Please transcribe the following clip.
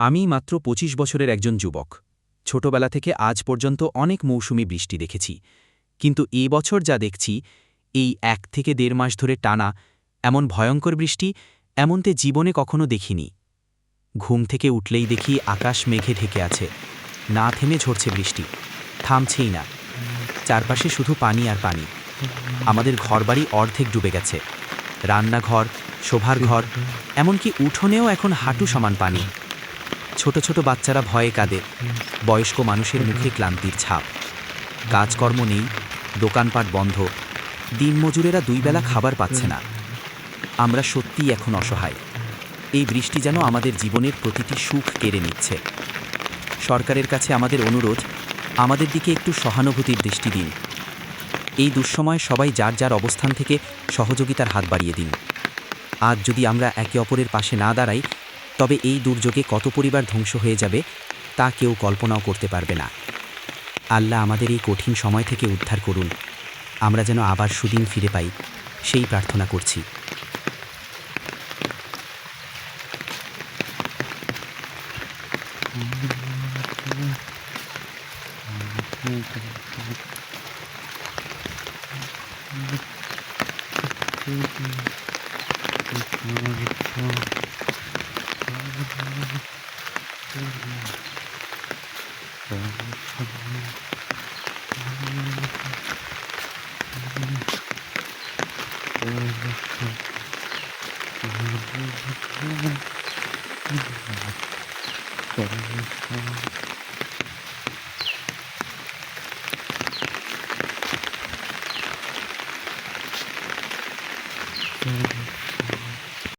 আমি মাত্র ২৫ বছরের একজন যুবক। ছোটবেলা থেকে আজ পর্যন্ত অনেক মৌসুমি বৃষ্টি দেখেছি। কিন্তু এ বছর যা দেখছি, এই এক থেকে দেড় মাস ধরে টানা, এমন ভয়ঙ্কর বৃষ্টি, এমনতে জীবনে কখনো দেখিনি। ঘুম থেকে উঠলেই দেখি আকাশ মেঘে ঢেকে আছে। না থেমে ঝরছে বৃষ্টি। থামছেই না। চারপাশে শুধু পানি আর পানি। আমাদের ঘরবাড়ি অর্ধেক ডুবে গেছে। রান্নাঘর, শোভার ঘর, এমনকি উঠোনেও এখন হাঁটু সমান পানি। ছোট ছোট বাচ্চারা ভয়ে কাঁদে। বয়স্ক মানুষের মুখে ক্লান্তির ছাপ। কাজকর্ম নেই, দোকানপাট বন্ধ। দিনমজুরেরা দুই বেলা খাবার পাচ্ছে না। আমরা সত্যিই এখন অসহায়। এই বৃষ্টি যেন আমাদের জীবনের প্রতিটি সুখ কেড়ে নিচ্ছে। সরকারের কাছে আমাদের অনুরোধ, আমাদের দিকে একটু সহানুভূতির দৃষ্টি দিন। এই দুঃসময় সবাই যার যার অবস্থান থেকে সহযোগিতার হাত বাড়িয়ে দিন। আজ যদি আমরা একে অপরের পাশে না দাঁড়াই তবে এই দুর্যোগে কত পরিবার ধ্বংস হয়ে যাবে, তা কেউ কল্পনাও করতে পারবে না। আল্লাহ আমাদের এই কঠিন সময় থেকে উদ্ধার করুন। আমরা যেন আবার সুদিন ফিরে পাই, সেই প্রার্থনা করছি। Thank you. Mm-hmm.